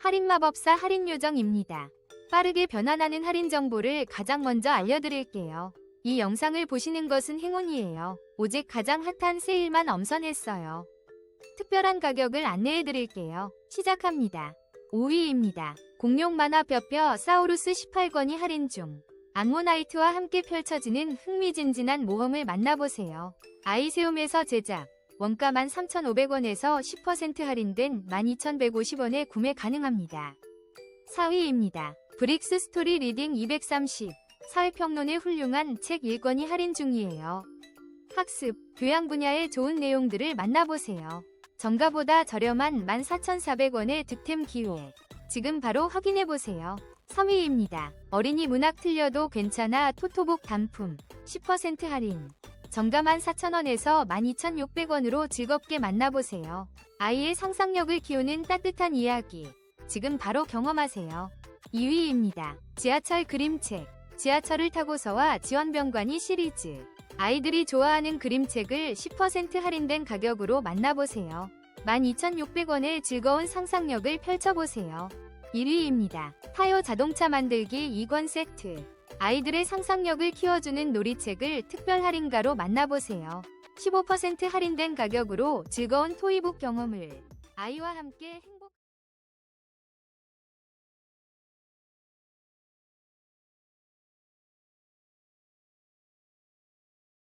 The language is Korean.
할인마법사 할인요정입니다. 빠르게 변환하는 할인 정보를 가장 먼저 알려드릴게요. 이 영상을 보시는 것은 행운이에요. 오직 가장 핫한 세일만 엄선했어요. 특별한 가격을 안내해드릴게요. 시작합니다. 5위입니다. 공룡 만화 뼈뼈 사우루스 18권이 할인 중. 암모나이트와 함께 펼쳐지는 흥미진진한 모험을 만나보세요. 아이세움에서 제작. 원가 13,500원에서 10% 할인된 12,150원에 구매 가능합니다. 4위입니다. 브릭스 스토리 리딩 230. 사회평론에 훌륭한 책 1권이 할인 중이에요. 학습, 교양 분야의 좋은 내용들을 만나보세요. 정가보다 저렴한 14,400원의 득템 기회. 지금 바로 확인해보세요. 3위입니다. 어린이 문학 틀려도 괜찮아 토토북 단품 10% 할인. 정가 14,000원에서 12,600원으로 즐겁게 만나보세요. 아이의 상상력을 키우는 따뜻한 이야기. 지금 바로 경험하세요. 2위입니다. 지하철 그림책. 지하철을 타고서와 지원병관이 시리즈. 아이들이 좋아하는 그림책을 10% 할인된 가격으로 만나보세요. 12,600원의 즐거운 상상력을 펼쳐보세요. 1위입니다. 타요 자동차 만들기 2권 세트. 아이들의 상상력을 키워주는 놀이책을 특별 할인가로 만나보세요. 15% 할인된 가격으로 즐거운 토이북 경험을 아이와 함께 행...